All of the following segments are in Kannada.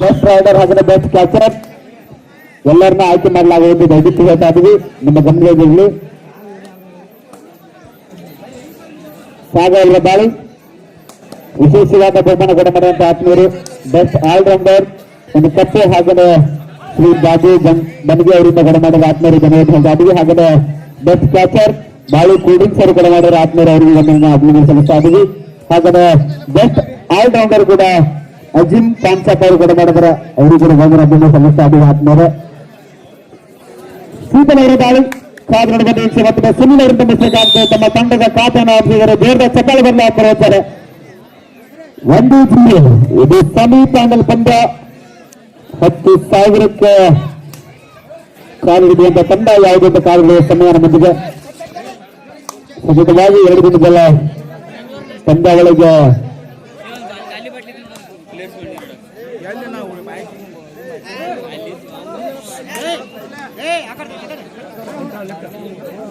ಬೆಸ್ಟ್ ರೈಡರ್ ಹಾಗೆ ಬೆಸ್ಟ್ ಕ್ಯಾಚರ್ ಎಲ್ಲರನ್ನ ಆಯ್ಕೆ ಮಾಡಲಾಗುವುದು. ದಯವಿಟ್ಟು ಹೇಳ್ತಾ ಇದೀವಿ ನಿಮ್ಮ ಗಮನದಲ್ಲಿ ಸಾಗರ ಬಾಳಿ ವಿಶೇಷವಾದ ಬಹುಮಾನ ಕೂಡ ಮಾಡುವಂತಹ ಆತ್ಮೀಯರು. ಬೆಸ್ಟ್ ಆಲ್ರೌಂಡರ್ ಒಂದು ಕಪ್ಪೆ ಹಾಗೆ ಶ್ರೀ ಬಾಬು ಬನ್- ಬನ್ಗೆ ಅವರಿಂದ ಕೂಡ ಮಾಡಿದ ಆತ್ಮೀಯರು ಇದೀವಿ ಹಾಗೆ ಬೆಸ್ಟ್ ಕ್ಯಾಚರ್ ಬಾಳು ಕೂಡಿಂಗ್ಸ್ ಅವರು ಕೂಡ ಮಾಡಿರೋ ಆತ್ಮೀಯರು ಅವರಿಗೆ ಗಮನ ಅಭಿನಂದನೆ ಸಲ್ಲಿಸ್ತಾ ಇದೀವಿ ಹಾಗೆ ಬೆಸ್ಟ್ ಆಲ್ರೌಂಡರ್ ಕೂಡ ಅಜಿಮ್ ಪಾನ್ಸಾಪ್ ಅವರು ಕೂಡ ಮಾಡಿದ್ರ. ಅವರು ಕೂಡ ಒಂದನ್ನು ಸಮಸ್ಯೆ ಆತ್ಮೀಯರೇ. ಸೂತನವರ ದಾಳಿ. ಕಾದು ನಡೆದ ಮತ್ತು ಸುನಿಲ್ ಅವರಿಂದ ಮಿಸ್ಟೇಕ್ ತಮ್ಮ ತಂಡದ ಖಾತೆಯನ್ನು ಬೇರೆ ಚಕ್ಕಳ ಬರಲು ಹಾಕಿರುತ್ತಾರೆ ಒಂದು ಜಿಲ್ಲೆ ಇದು ಸೆಮಿಫೈನಲ್ ಪಂದ್ಯ. ಹತ್ತು ಸಾವಿರಕ್ಕೆ ಕಾಲು ಹಿಡಿಯುವಂತ ತಂಡ. ಯಾವುದೇ ಕಾಲು ಹಿಡಿಯುವ ಸಮಯ ನಮ್ಮೊಂದಿಗೆ ಸತತವಾಗಿ ಎರಡು ಮತ್ತೊಮ್ಮೆ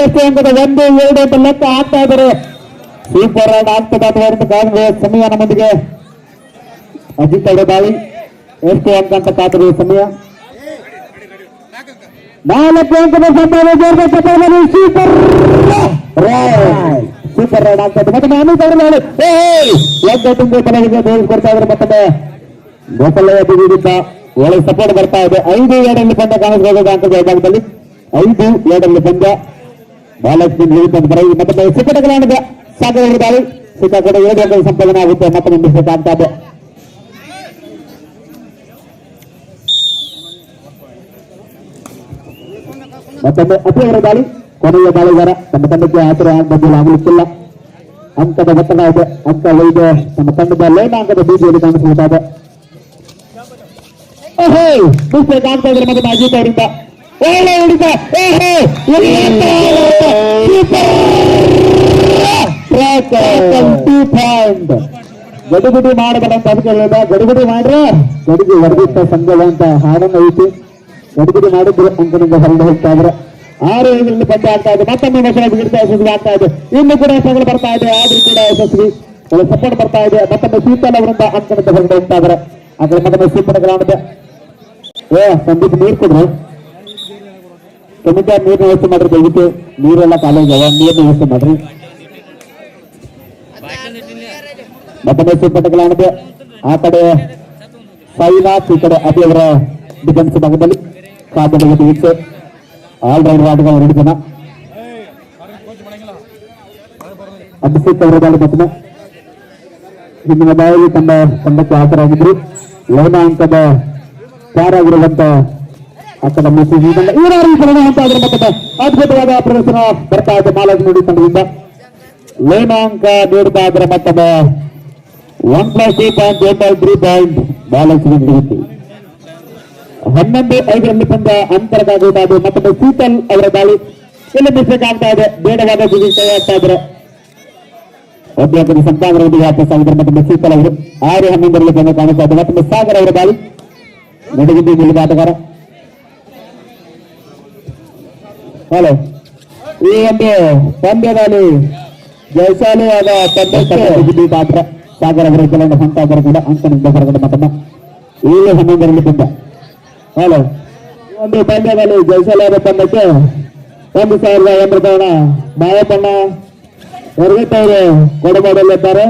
ಎಷ್ಟು ಅಂಕದ ಒಂದು, ಎರಡು ಅಂತ ಲೆಕ್ಕ ಹಾಕ್ತಾ ಇದ್ದಾರೆ. ಸೂಪರ್ ರೌಂಡ್ ಆಗ್ತದೆ ಅಥವಾ ಕಾಂಗ್ರೆಸ್ ಸಮಯ ನಮ್ಮೊಂದಿಗೆ ಅಜಿತ್ ಅವರ ದಾಳಿ ಎಷ್ಟು ಅಂತ ಕಾತದೆ ಸಮಯ. ನಾಲ್ಕು ಅಂಕದ ಚಪ್ಪಾಳೆ ಸೂಪರ್ ಸೂಪರ್ ರೌಂಡ್ ಆಗ್ತದೆ ಮತ್ತೆ ಅಮಿತ್ ಅವರ ದಾಳಿ ಎದ್ದು ತುಂಬಿ ಕೊಡ್ತಾ ಇದ್ದಾರೆ ಮತ್ತೊಮ್ಮೆ. ಗೋಪಾಲಯ್ಯ ವಿರುದ್ಧ ಒಳ್ಳೆ ಸಪೋರ್ಟ್ ಬರ್ತಾ ಇದೆ ಐದು ಎರಡಲ್ಲಿ ಪಂದ್ಯ ಕಾಣಿಸಬಹುದು ಅಂತ ವಿಭಾಗದಲ್ಲಿ ಐದು ಎರಡಲ್ಲಿ ಪಂದ್ಯ ಬಹಳಷ್ಟು ನಿರೀಕ್ಷೆ ಬರ ಮತ್ತೊಮ್ಮೆ ಸಿಕ್ಕಟಗಳಾಣಿದೆ ಸಾಗರ ದಾಳಿ ಸಿಕ್ಕ ಕೂಡ ಎರಡು ಅಂಕದ ಸಂಪಾದನೆ ಆಗುತ್ತೆ ಮತ್ತೊಮ್ಮೆ ಮಿಸ್ಟೇಕ್ ಆಗ್ತಾ ಇದೆ ಮತ್ತೊಮ್ಮೆ ಅತಿ ಅವರ ದಾಳಿ ಕೊನೆಯ ದಾಳಿಗಾರ ತಮ್ಮ ತಂಡಕ್ಕೆ ಆತರ ಬಂದಿಲ್ಲ ಆಗಲಿಕ್ಕಿಲ್ಲ ಅಂಕದ ಒತ್ತಡ ಇದೆ ಅಂಕ ಐದು ನಮ್ಮ ತಂಡದ ಲೈನ್ ಅಂಕದ ಬೀದಿಯಲ್ಲಿ ಕಾಣಿಸ್ತಾ ಇದೆ ಓಹೋ ಮಿಸ್ಟೇಕ್ ಆಗ್ತಾ ಇದ್ರೆ ಮತ್ತೆ ಅವರಿಂದ ಒಳ್ಳೆ ಹುಡುಗ, ಓಹೋ ಅಂತ ಅದಕ್ಕೆ ಗಡಿಬಿಡಿ ಮಾಡ್ರೆ ಗಡಿಗೆ ವರ್ಧಿತ ಸಂಘದ ಅಂತ ಹಾಡನ್ನ ಐತಿ. ಗಡಿಬಿಡಿ ಮಾಡಿದ್ರು ಅಂಕನಿಂದ ಹೊರಗೆ ಹೋಗ್ತಾ ಇದ್ರೆ ಆರು ಐದರಲ್ಲಿ ಪಂದ್ಯ ಆಗ್ತಾ ಇದೆ. ಮತ್ತೊಮ್ಮೆ ಮಕ್ಕಳ ಬಿಡ್ತಾ ಯಶಸ್ವಿ ಆಗ್ತಾ ಇದೆ. ಇನ್ನು ಕೂಡ ಹೆಸರುಗಳು ಬರ್ತಾ ಇದೆ. ಆದ್ರೂ ಕೂಡ ಯಶಸ್ವಿ. ಸಪೋರ್ಟ್ ಬರ್ತಾ ಇದೆ. ಮತ್ತೊಮ್ಮೆ ಶೀತಲ ಅವರಿಂದ ಅಂತ ಹೊರಗಡೆ ಹೋಗ್ತಾ ಇದ್ದಾರೆ. ಆ ಕಡೆ ಮತ್ತೊಮ್ಮೆ ಸೂಪರ್ ಗ್ರೌಂಡ್ ಏ, ಸಂದೀಪ್ ನೀರ್ ಕೊಡ್ರಿ. ಕೆಮಿಕಲ್ ನೀರಿನ ವ್ಯವಸ್ಥೆ ಮಾಡ್ರಿ ದಯವಿಟ್ಟು ನೀರೆಲ್ಲ ಕಾಲೇಜ್ ಅವ ನೀರಿನ ವ್ಯವಸ್ಥೆ ಮಾಡ್ರಿ. ಮತ್ತೊಮ್ಮೆ ಸೂಪರ್ ಗ್ರೌಂಡ್ ಆ ಕಡೆ ಸಾಯಿನಾಥ್ ಈ ಕಡೆ ಅಭಿ ಅವರ ಡಿಫೆನ್ಸ್ ಭಾಗದಲ್ಲಿ. ಕಾದಂಬರಿ ವೀಕ್ಷೆ. ಆಲ್ ರೌಂಡರ್ ಆಟಗಾರ ಎರಡು ಜನ. ಅಭಿಷೇಕ್ ಅವರ ಮತ್ತೊಮ್ಮೆ ಹಿಂದಿನ ಬಾಯಲ್ಲಿ ತಮ್ಮ ತಂಡಕ್ಕೆ ಹಾಜರಾಗಿದ್ರು. ಲೈನ ಅಂಕದ ಪಾರಾಗಿರುವಂತ ಅಕ್ಕದ ಮೆಸೇಜ್ ಏನಾರು ಅಂತ ಅದ್ಭುತವಾದ ಪ್ರದರ್ಶನ ಬರ್ತಾ ಇದೆ ಮಾಲಾಜ್ ನೋಡಿ ತಂಡದಿಂದ ಲೋನಾಂಕ ನೋಡ್ತಾ ಇದ್ರೆ ಮತ್ತೊಮ್ಮೆ one plus two point eight point three point balance ಹಿಡಿಯುತ್ತೆ ಹನ್ನೊಂದು ಐದರಲ್ಲಿ ಬಂದ ಅಂತರದಾಗುತ್ತಾ ಇದೆ ಮತ್ತೊಮ್ಮೆ ಸೀತಲ್ ಅವರ ದಾಳಿ. ಇಲ್ಲಿ ಮಿಸ್ಟೇಕ್ ಆಗ್ತಾ ಇದೆ? ಬೇಡವಾದ ಆಗ್ತಾ ಇದ್ರೆ ಒಬ್ಬ ಸಂಪಾದನೆ ವಾಪಸ್ ಆಗಿದ್ರೆ ಮತ್ತು ಶೀತಲ್ ಅವರು ಆರು ಹನ್ನೊಂದರಲ್ಲಿ ಬಂದು ಕಾಣಿಸ್ತಾ ಇದೆ ಮತ್ತು ಸಾಗರ್ ಅವರ ದಾಳಿ ನಡುಗಿದ್ದು ನಿಲ್ಲದ ಆಟಗಾರ. ಹಲೋ ಈ ಒಂದು ಪಂದ್ಯದಲ್ಲಿ ಜಯಶಾಲಿಯಾದ ಪಂದ್ಯಕ್ಕೆ ಪಾತ್ರ ಸಾಗರ ಅವರ ಕೆಲವೊಂದು ಹಂತ ಅವರು ಕೂಡ ಅಂಕನಿಂದ ಹೊರಗಡೆ ಮತ್ತೊಮ್ಮೆ ಏಳು ಹನ್ನೊಂದರಲ್ಲಿ ಪಂದ್ಯ ಹಲೋ ಒಂದು ಪಂದ್ಯದಲ್ಲಿ ಜಯಶಾಲಿಯಾದ ಪಂದ್ಯಕ್ಕೆ ಒಂದು ಸಾವಿರದ ಎಂಬತ್ತು ಮಾಯಪ್ಪಣ್ಣ ಹೊರಗಟ್ಟ ಅವರು ಕೊಡಮಾಡಲಿದ್ದಾರೆ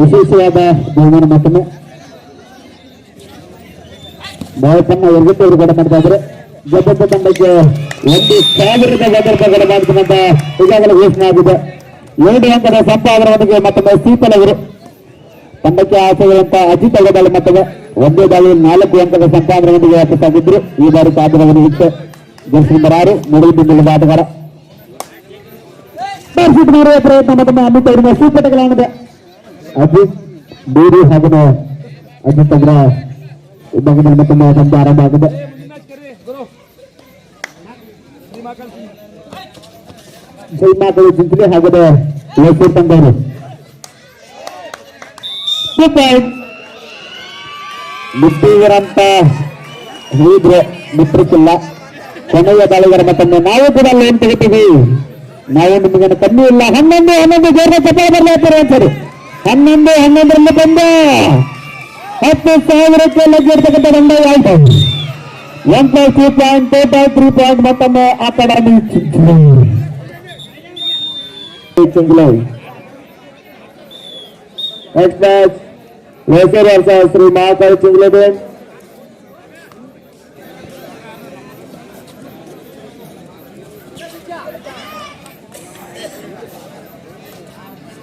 ವಿಶೇಷವಾದ ಬಹುಮಾನ ಮತ್ತೊಮ್ಮೆ ಮಾಯಪ್ಪಣ್ಣ ಹೊರಗಟ್ಟ ಅವರು ಕೂಡ ಮಾಡ್ತಾ ಇದ್ರು ಜಬ್ಬಬ್ಬ ತಂಡಕ್ಕೆ ಒಂದು ಸಾವಿರದ ಗದರ್ಭಗಳ ಮಾಡ್ತಕ್ಕಂತ ಈಗಾಗಲೇ ಘೋಷಣೆ ಆಗಿದೆ. ಎರಡು ಅಂಕದ ಸಂಪಾದನೆ ಮತ್ತೊಮ್ಮೆ ಸೀತಲ್ ಅವರು. ತಂಡಕ್ಕೆ ಆಸೆಗಳಂತ ಅಜಿತ್ ಅವರ ದಾಳಿ ಮತ್ತೊಮ್ಮೆ ಒಂದೇ ದಾಳಿ ನಾಲ್ಕು ಅಂಕದ ಸಂಪಾದನೆಯೊಂದಿಗೆ ವಾಪಸ್ಸಾಗಿದ್ರು. ಈ ಬಾರಿ ಕಾದಿರವನ್ನು ಇತ್ತು. ಜರ್ಸಿ ನಂಬರ್ ಆರು ನಡೆಯುತ್ತಿದ್ದ ಆಟಗಾರ ಮಾಡುವ ಪ್ರಯತ್ನ ಅವರಿಂದ ಸೂಪಟಗಳಾಗಿದೆ ಅಜಿತ್ ಬೇರಿ ಹಾಗೆ ಅಜಿತ್ ಅವರ ವಿಭಾಗದಲ್ಲಿ ಮತ್ತೊಮ್ಮೆ ಸಂಜೆ ಆರಂಭ ಆಗಿದೆ ಚಿಂತನೆ ಹಾಗದೆ ಲೋಕೂರ್ ತಂದವರು ಮುಟ್ಟಿಗರಂತ ಹೇಳಿದ್ರೆ ಮುಟ್ರಿಕ್ಕಿಲ್ಲ ಕೊನೆಯ ಬಾಳಿಗರ ಮತ್ತೊಮ್ಮೆ ನಾವು ಕೂಡ ಲೋನ್ ತೆಗಿತೀವಿ ನಾವು ನಿಮಗೇನು ಕಮ್ಮಿ ಇಲ್ಲ ಹನ್ನೊಂದು ಹನ್ನೊಂದು ಜೋರ ಚಪ್ಪಾಳೆ ಬರಲಿ ಅಂತಾರೆ ಅಂತಾರೆ ಹನ್ನೊಂದು ಹನ್ನೊಂದರಲ್ಲಿ ಬಂದ ಹತ್ತು ಸಾವಿರಕ್ಕೆ ಲಗ್ಗಿರ್ತಕ್ಕಂಥ ದಂಡ ಆಯ್ತು one plus two point total three point ಮತ್ತೊಮ್ಮೆ ಅಕಾಡೆಮಿ ಚಿಂಗ್ಲೈ ನೆಕ್ಸ್ಟ್ ಮ್ಯಾಚ್ ಲೇಸರ್ ವರ್ಷ ಶ್ರೀ ಮಹಾಕಾಳಿ ಚಿಂಗ್ಲದೆ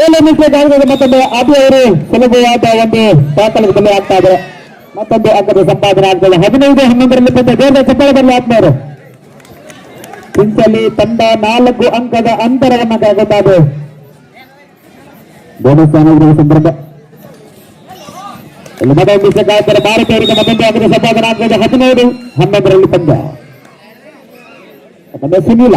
ಮತ್ತೊಂದು ಅಭಿ ಅವರು ಸುಲಭವಾದ ಒಂದು ದಾಖಲೆ ಬೆಲೆ ಆಗ್ತಾ ಇದೆ. ಮತ್ತೊಂದು ಅಂಕದ ಸಂಪಾದನೆ ಆಗ್ತದೆ. ಹದಿನೈದು, ಹನ್ನೊಂದರಲ್ಲಿ ಬಂದ ಜೋರದ ಚಪ್ಪಾಳೆ ಬರಲಿ ಆತ್ಮವರು ಚಿಂಚಲಿ ತಂಡ ನಾಲ್ಕು ಅಂಕದ ಅಂತರವನ್ನು ಕಾಗುತ್ತಾರೆ ಬೋನಸ್ ಸ್ಥಾನಗಳ ಸಂದರ್ಭ. ಮತ್ತೊಂದು ಸಕಾಲದಲ್ಲಿ ಭಾರತ ಅವರಿಗೆ ಮತ್ತೊಂದು ಅಂಕದ ಸಂಪಾದನೆ ಆಗ್ತದೆ. ಹದಿನೈದು, ಹನ್ನೊಂದರಲ್ಲಿ ಪಂದ್ಯ. ಸುನೀಲ.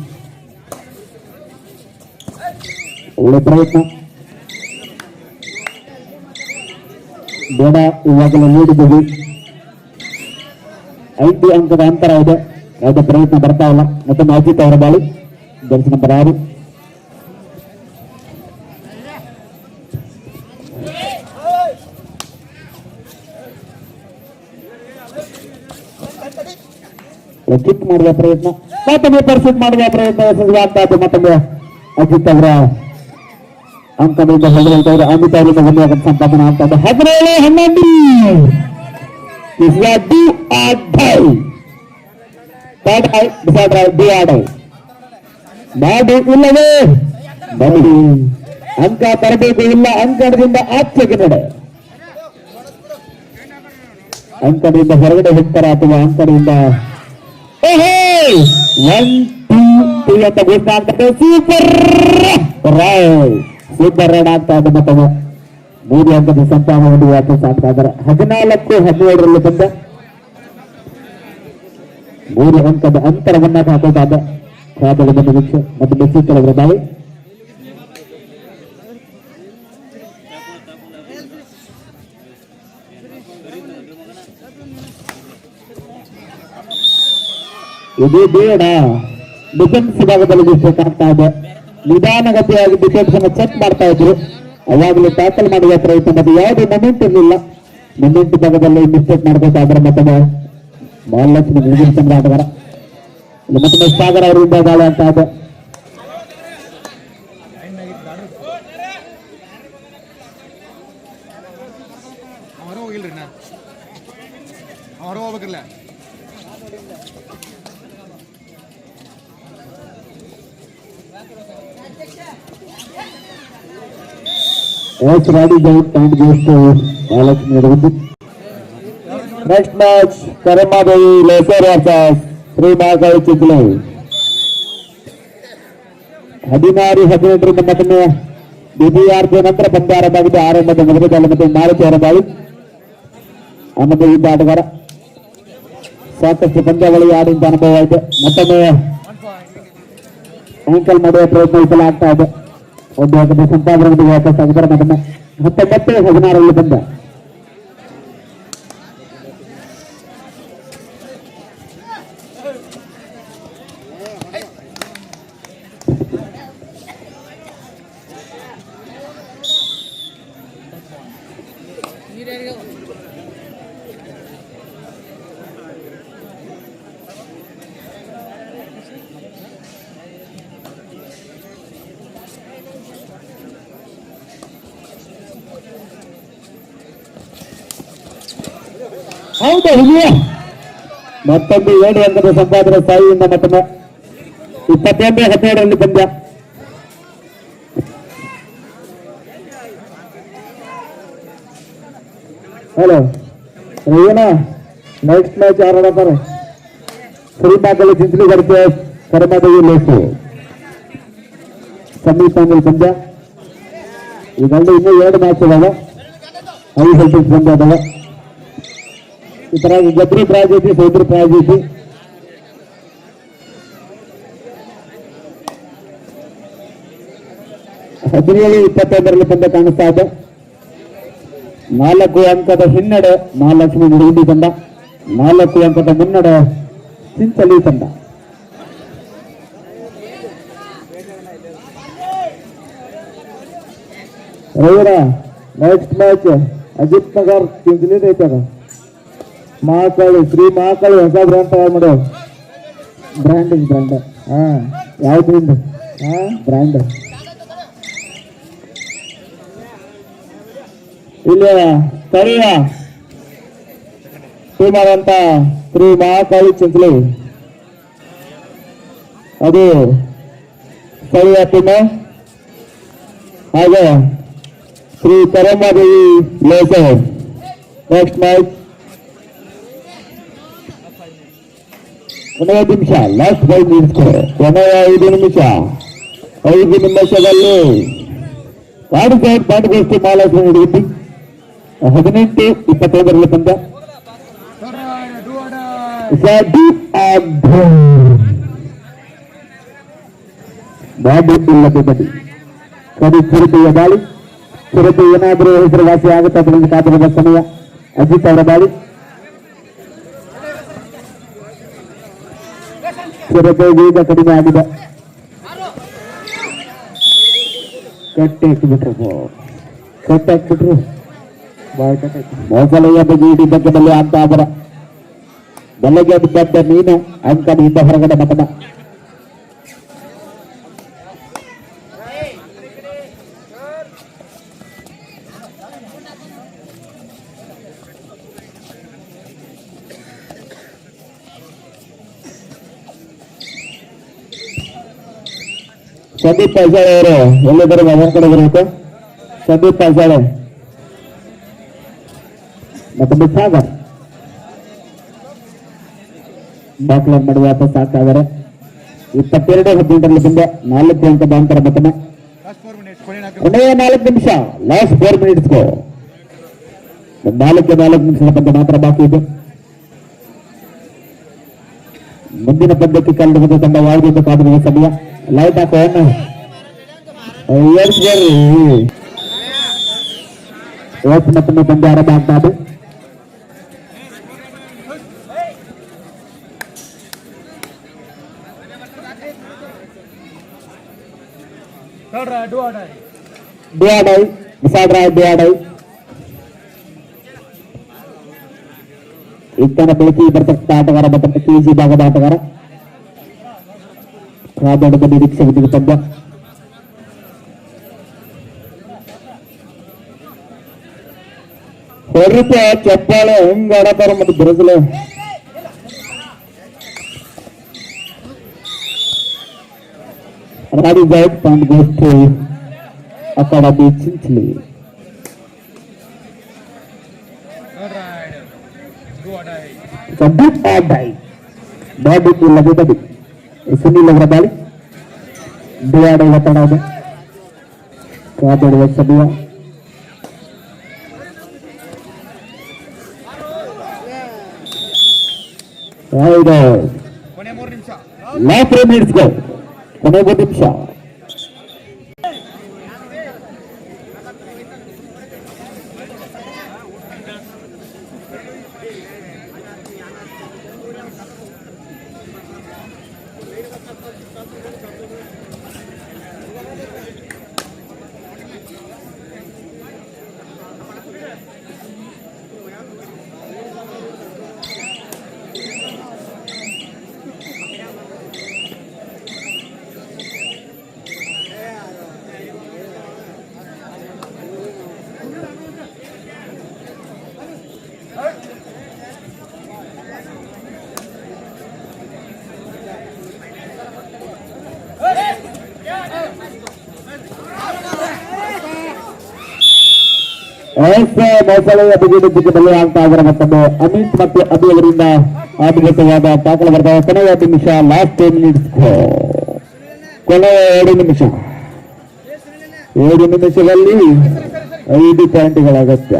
ಮತ್ತೊಮ್ಮೆ ಒಳ್ಳೆ ಪ್ರಯತ್ನ ಬೇಡ ಇವಾಗಲೇ ನೀಡಿದ್ದೀವಿ ಐದು ಅಂಕದ ಅಂತರ ಇದೆ ಯಾವುದೇ ಪ್ರಯತ್ನ ಬರ್ತಾ ಇಲ್ಲ ಮತ್ತೊಮ್ಮೆ ಅಜಿತ್ ಅವರ ಬಾಳಿ ಜರ್ಸಿ ನಂಬರ್ ಆರು ಕಿಕ್ ಮಾಡುವ ಪ್ರಯತ್ನ ಮತ್ತೊಮ್ಮೆ ಪರ್ಸೆಂಟ್ ಮಾಡುವ ಪ್ರಯತ್ನ ಯಶಸ್ವಿಯಾಗ್ತಾ ಇದೆ ಮತ್ತೊಮ್ಮೆ ಅಜಿತ್ ಅವರ ಅಂಕದಿಂದ ಹೊರಗೆ ಅಮಿತ್ ಅವರಿಂದ ಧನ್ಯವಾದ ಸಂಪಾದನೆ ಆಗ್ತಾ ಇದೆ. ಹದಿನೇಳು ಹನ್ನೊಂದು. I decide I do or die. ಮಾಡಿ ಇಲ್ಲವೇ? ಬನ್ನಿ. ಅಂಕ ತರಬೇಕು ಇಲ್ಲ, ಅಂಕಣದಿಂದ ಆಚೆಗೆ ನಡೆ. ಅಂಕಣದಿಂದ ಹೊರಗಡೆ ಹೋಗ್ತಾರ ಅಥವಾ ಅಂಕಣದಿಂದ? ಒನ್ ಟೂ ತ್ರೀ ಅಂತ ಸೂಪರ್ ರೈಡ್ ಸೂಪರ್ ರೋಡ್ ಆಗ್ತಾ ಇದೆ ಮೂರು ಅಂಕದ ಸಂತಾನ ಒಂದು ವಾಪಸ್ ಆಗ್ತಾ ಇದ್ದಾರೆ ಹದಿನಾಲ್ಕು, ಹದಿನೇಳರಲ್ಲಿ ಬಂದ. ಮೂರು ಅಂಕದ ಅಂತರವನ್ನ ಹಾಕೋದಾದ ಖಾತೆಗೆ ಬಂದ ನಿರೀಕ್ಷೆ ಮತ್ತು ಮೆಸ್ಸಿ ಬಾಯಿ. ಇದು ಬೇಡ. ಡಿಫೆನ್ಸ್ ವಿಭಾಗದಲ್ಲಿ ಕಾಣ್ತಾ ಇದೆ? ನಿಧಾನಗತಿಯಾಗಿ ಡಿಫೆನ್ಸ್ ಅನ್ನು ಚೆಕ್ ಮಾಡ್ತಾ ಇದ್ರು. ಅವಾಗಲೇ ಟ್ಯಾಕಲ್ ಮಾಡುವ ಪ್ರಯತ್ನ, ಮತ್ತೆ ಯಾವುದೇ ಮೊಮೆಂಟ್ ಇರಲಿಲ್ಲ. ಮೊಮೆಂಟ್ ಭಾಗದಲ್ಲಿ ಮಿಸ್ಟೇಕ್ ಮಾಡಬೇಕಾದ್ರೆ ಮತ್ತೊಮ್ಮೆ ಮಹಾಲಕ್ಷ್ಮಿ ನಿರ್ಮಿಸಿದ ಆಟಗಾರ ಮತ್ತೊಮ್ಮೆ ಸಾಗರ ಅವರಿಂದ ದಾಳಿ ಅಂತ ಇದೆ. ಅವರ ಹೋಗಿಲ್ರಿ ನಾ? ಅವರ ಹೋಗ್ಬೇಕಿಲ್ಲ? ಎಸ್ ರಾಡಿ ಜೈಟ್ ಪಾಯಿಂಟ್ ಗೆಸ್ಟ್ ಮಹಾಲಕ್ಷ್ಮಿ ಇರುವುದು next match Karamadevi laser versus Shri Mahakali ಚಿಕ್ಲೆ ಹದಿನಾರು ಹದಿನೆಂಟರಿಂದ ಮತ್ತೊಮ್ಮೆ ಬಿಬಿಆರ್ಪಿ ನಂತರ ಪಂದ್ಯ ಆರಂಭ ಆಗಿದೆ ಆರಂಭದ ಮೊದಲ ಮತ್ತು ಮಾರುತಿ ಅವರ ದಾಳಿ ಆಮೇಲೆ ಯುದ್ಧ ಆಟಗಾರ ಸಾಕಷ್ಟು ಪಂದ್ಯಾವಳಿ ಆಡಿದ ಅನುಭವ ಇದೆ ಮತ್ತೊಮ್ಮೆ ಆಂಕಲ್ ಮಾಡುವ ಪ್ರಯತ್ನ ವಿಫಲ ಆಗ್ತಾ ಇದೆ. ಒಂದು ಸಂಪಾದನೆ ಹತ್ತೊಂಬತ್ತು ಹದಿನಾರರಲ್ಲಿ ಬಂದ. ಮತ್ತೊಂದು ಏಳು ಅಂಕದ ಸಂಪಾದನೆ ಸಾಯಿಯಿಂದ ಮತ್ತೊಮ್ಮೆ. ಇಪ್ಪತ್ತೆಂಟು ಹದಿನೇಳರಲ್ಲಿ ಪಂದ್ಯ. ಹಲೋ ಏನ ನೆಕ್ಸ್ಟ್ ಮ್ಯಾಚ್ ಯಾರು ಆಡತಾರೆ ಚಿಂಚಲಿ ಬರುತ್ತೆ ಕರ್ಮದೇವಿ ಲೇಸು ಸೆಮಿಫೈನಲ್ ಪಂದ್ಯ. ಇದರಲ್ಲಿ ಇನ್ನೂ ಎರಡು ಮ್ಯಾಚ್ ಇದಾವೆ. ಐದು ಸೆಲ್ಟಿಕ್ಸ್ ಪಂದ್ಯ ಅದಾವೆ ತರ ಗದ್ರಿ ಪ್ರೈಸ್ ಐತಿ ಸೌದ್ರ ಪ್ರಾಯ್ ಐತಿ ಹದಿನೇಳು ಇಪ್ಪತ್ತೈದರಲ್ಲಿ ಪಂದ್ಯ ಕಾಣಿಸ್ತಾ ಇದೆ. ನಾಲ್ಕು ಅಂಕದ ಹಿನ್ನಡೆ ಮಹಾಲಕ್ಷ್ಮಿ ನಿಡುಗುಂದಿ ತಂಡ, ನಾಲ್ಕು ಅಂಕದ ಮುನ್ನಡೆ ಚಿಂಚಲಿ ತಂಡ. ರವಿರ ನೆಕ್ಸ್ಟ್ ಮ್ಯಾಚ್ ಅಜಿತ್ ನಗರ್ ಚಿಂಚಲಿ ಐತದ ಮಹಾಕಾಳಿ ಶ್ರೀ ಮಹಾಕಾಳಿ ಹೊಸ ಬ್ರ್ಯಾಂಡ್ ತಯಾರು ಮಾಡೋ ಬ್ರ್ಯಾಂಡ್ ಬ್ರ್ಯಾಂಡ್ ಹಾ ಯಾವ್ದ್ರಿಂದ ಹಾ ಬ್ರ್ಯಾಂಡ್ ಇಲ್ಲಿ ಸ್ಥಳೀಯ ಟೀಮ್ ಆದಂತ ಶ್ರೀ ಮಹಾಕಾಳಿ ಚಿಂಚಲಿ ಅದು ಸ್ಥಳೀಯ ಟೀಮ್ ಹಾಗೆ ಶ್ರೀ ಕರಮಾದೇವಿ ಲೇಸರ್ ನೆಕ್ಸ್ಟ್ ಮ್ಯಾಚ್ ಕೊನೆಯ ನಿಮಿಷ ಲಾಸ್ಟ್ ಫೈವ್ ಮಿನಿಟ್ಸ್ ಕೊನೆಯ ಐದು ನಿಮಿಷ ಐದು ನಿಮಿಷದಲ್ಲಿ ಪಾಡು ಸೈಡ್ ಪಾಡುಗೋಷ್ಠಿ ಮಹಾಲಕ್ಷ್ಮಿ ಹಿಡಿಯುತ್ತಿ ಹದಿನೆಂಟು ಇಪ್ಪತ್ತೈದರಲ್ಲಿ ಪಂದ್ಯ ಡೂ ಆಡ Jadi ada ಬಾಬು ಇಲ್ಲದೆ ಬಡಿ ಕಡಿ ಚಿರತೆಯ ದಾಳಿ ಚಿರತೆ ಏನಾದರೂ ಹೆಸರುವಾಸಿ ಆಗುತ್ತೆ ಅದರಿಂದ ಕಾದಿರುವ ಸಮಯ ಅಜಿತ್ ಅವರ ದಾಳಿ ಚಿರತೆ ಈಗ ಕಡಿಮೆ ಆಗಿದೆ ಕಟ್ಟಿ ಹಾಕಿಬಿಟ್ರು ಕಟ್ಟಿ ಹಾಕ್ಬಿಟ್ರು ಬಾಯ್ ಕಟ್ಟಿ ಮೋಸಲೆಯ ಬಗ್ಗೆ ಇಡೀ ಬಗ್ಗೆ ಅಂತ ಅವರ ಬೆಳಗ್ಗೆ ಬಿದ್ದಂತ ನೀನು ಅಂಕನಿಂದ ಹೊರಗಡೆ ಮತನ ಸಂದೀಪ್ ಪಾಯ್ಸಾಳೆ ಅವರು ಎಲ್ಲಿದ್ದಾರೆ ಅವರ ಕಡೆ ಬರಬೇಕು ಸಂದೀಪ್ ಪಾಯ್ಸಾಳೆ ಮತ್ತೆ ಸಾಗರ್ ದಾಖಲೆ ಮಾಡಿ ವಾಪಸ್ ಆಗ್ತಾ ಇದಾರೆ ಇಪ್ಪತ್ತೆರಡು ಹದಿನೆಂಟರಲ್ಲಿ ಬಂದ ನಾಲ್ಕು ಅಂಕದ ಅಂತರ ಮತನ ಲಾಸ್ಟ್ ಫೋರ್ ಮಿನಿಟ್ಸ್ ಕೊನೆ ನಾಲ್ಕು ಕೊನೆಯ ನಾಲ್ಕು ನಿಮಿಷ ಲಾಸ್ಟ್ ಫೋರ್ ಮಿನಿಟ್ಸ್ ನಾಲ್ಕು ನಾಲ್ಕು ನಿಮಿಷದ ಪಂದ್ಯ ಮಾತ್ರ ಬಾಕಿ ಇದೆ ಮುಂದಿನ ಪಂದ್ಯಕ್ಕೆ ಕಳೆದು ತಂಡ ಯಾವುದೆಂದು ಕಾದಿರುವ ಸಮಯ ಲೈಟ್ ಹಾಕೋ ಅಣ್ಣ ಎಸ್ ಬರ್ರಿ ಎಸ್ ಮತ್ತೊಮ್ಮೆ ಪಂದ್ಯ ಆರಂಭ ಆಗ್ತಾ ಇದೆ ಥರ್ಡ್ ಡೂ ಆಡ ಬಿಯಾಡೈ ವಿಸಾಡ್ರಾಯ್ ಬಿಯಾಡೈ ಇತ್ತನ ಬೆಳಕಿ ಬರ್ತಕ್ಕಂಥ ಆಟಗಾರ ಬರ್ತಕ್ಕ ಕೆಜಿ ಭಾಗದ ಆಟಗಾರ ಕಾದಾಡದ ನಿರೀಕ್ಷೆ ವಿಧಿಗೆ ಪಂದ್ಯ ಹೊರಪ ಚಪ್ಪಾಳೆ ಹೆಂಗ್ ಆಡತಾರ ಮತ್ತೆ ಬ್ರೆಜಿಲ್ ರಾಡಿ ಜಾಯ್ಟ್ point goes to academy Chinchali third raid do ಆಡ ಸುನಿಲ್ ಅವರ ದಾಳಿ ಬಿಯಾಡ ಒತ್ತಡ ಇದೆ ಕಾದಾಡುವ ಸಮಯ ಹೌದು ಕೊನೆ ಮೂರು ನಿಮಿಷ ಲಾಸ್ಟ್ ಮಿನಿಟ್ಸ್ ಗೋ ಕೊನೆಗೆ ನಿಮಿಷ ಎಸ್ ಮೊಸಳೆಯ ಬಿಗಿಡಿದ್ದಕ್ಕೆ ಬಲಿ ಆಗ್ತಾ ಇದ್ದಾರೆ ಮತ್ತೊಮ್ಮೆ ಅಮಿತ್ ಮತ್ತು ಅಭಿ ಅವರಿಂದ ಅಭಿಗತವಾದ ದಾಖಲೆ ಬರ್ತಾವೆ ಕೊನೆಯ ನಿಮಿಷ ಲಾಸ್ಟ್ ಟೆನ್ ಮಿನಿಟ್ಸ್ ಕೊನೆಯ ಎರಡು ನಿಮಿಷ ಏಳು ನಿಮಿಷದಲ್ಲಿ ಐದು ಪಾಯಿಂಟ್ಗಳ ಅಗತ್ಯ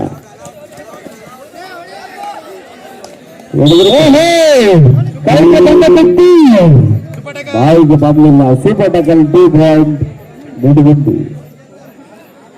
ಓಹೋ! ಕೈಗೆ ಬಂದ ವ್ಯಕ್ತಿ. ಬಾಯಿಗೆ ಬರಲಿಲ್ಲ ಸೂಪರ್ ಟಕಲ್ ಟೂ ಪಾಯಿಂಟ್ ಬಿಡುಗುಂಡಿ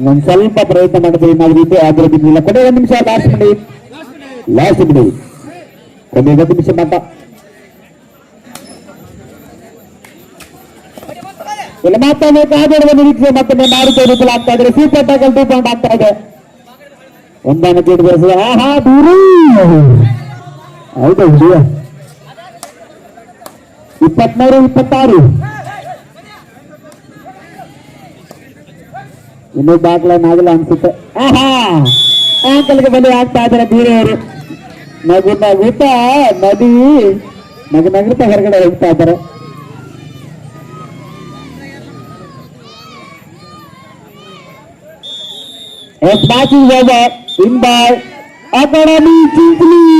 ಇನ್ನೊಂದು ಸ್ವಲ್ಪ ಪ್ರಯತ್ನ ಮಾಡಿದ್ರೆ ಏನಾದ್ರೂ ಇದೆ ಆದ್ರೆ ಬಿಡ್ಲಿಲ್ಲ ಕೊನೆಯ ಒಂದು ನಿಮಿಷ ಲಾಸ್ಟ್ ಮಿನಿಟ್ ಲಾಸ್ಟ್ ಮಿನಿಟ್ ಕೊನೆಯ ಒಂದು ನಿಮಿಷ ಮಾತ್ರ ಇಲ್ಲಿ ಮಾತಾಡೋ ಕಾದಿರುವ ನಿರೀಕ್ಷೆ ಮತ್ತೊಮ್ಮೆ ಮಾರುತಿ ರೂಪಲಾಗ್ತಾ ಇದ್ದಾರೆ ಸೂಪರ್ ಟಕಲ್ ಟೂ ಪಾಯಿಂಟ್ ಆಗ್ತಾ ಇದೆ ಒಂದನ್ನು ಕೇಳಿ ಬರೆಸಿದ ಆಹಾ ದೂರು ಹೌದಾ ಹುಡುಗ ಇಪ್ಪತ್ಮೂರು ಇಪ್ಪತ್ತಾರು ಇನ್ನೂ ದಾಖಲೈನ್ ಆಗಿಲ್ಲ ಅನ್ಸುತ್ತೆ ಆಹಾ ಅಂಕಲ್ಗೆ ಬಲಿ ಆಗ್ತಾ ಇದ್ದಾರೆ ಬೀರೆಯವರು ನಗು ನಗುತ್ತಾ ನದಿ ನಗು ನಗುತ್ತಾ ಹೊರಗಡೆ ಹೋಗ್ತಾ ಇದ್ದಾರೆ yes match is over in by academy Chinchali